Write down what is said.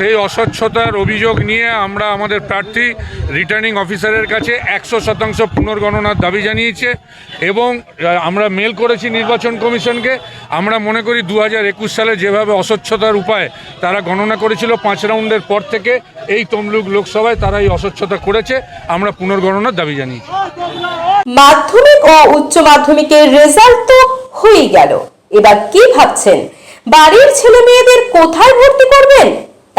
সেই অস্বচ্ছতার অভিযোগ নিয়ে আমরা আমাদের প্রার্থী রিটার্নিং অফিসারের কাছে একশো শতাংশ পুনর্গণনার দাবি জানিয়েছে এবং আমরা মেল করেছি নির্বাচন কমিশনকে। আমরা মনে করি দু একুশ সালে যেভাবে অস্বচ্ছতার উপায় তারা গণনা করেছিল পাঁচ রাউন্ডের পর থেকে এই তমলুক লোকসভায় তারা এই অস্বচ্ছতা করেছে, আমরা পুনর্গণনার দাবি জানিয়েছি। মাধ্যমিক ও উচ্চ মাধ্যমিকের রেজাল্ট তো হয়েই গেল। এবার কি ভাবছেন? বাড়ির ছেলে মেয়েদের কোথায় ভর্তি করবেন?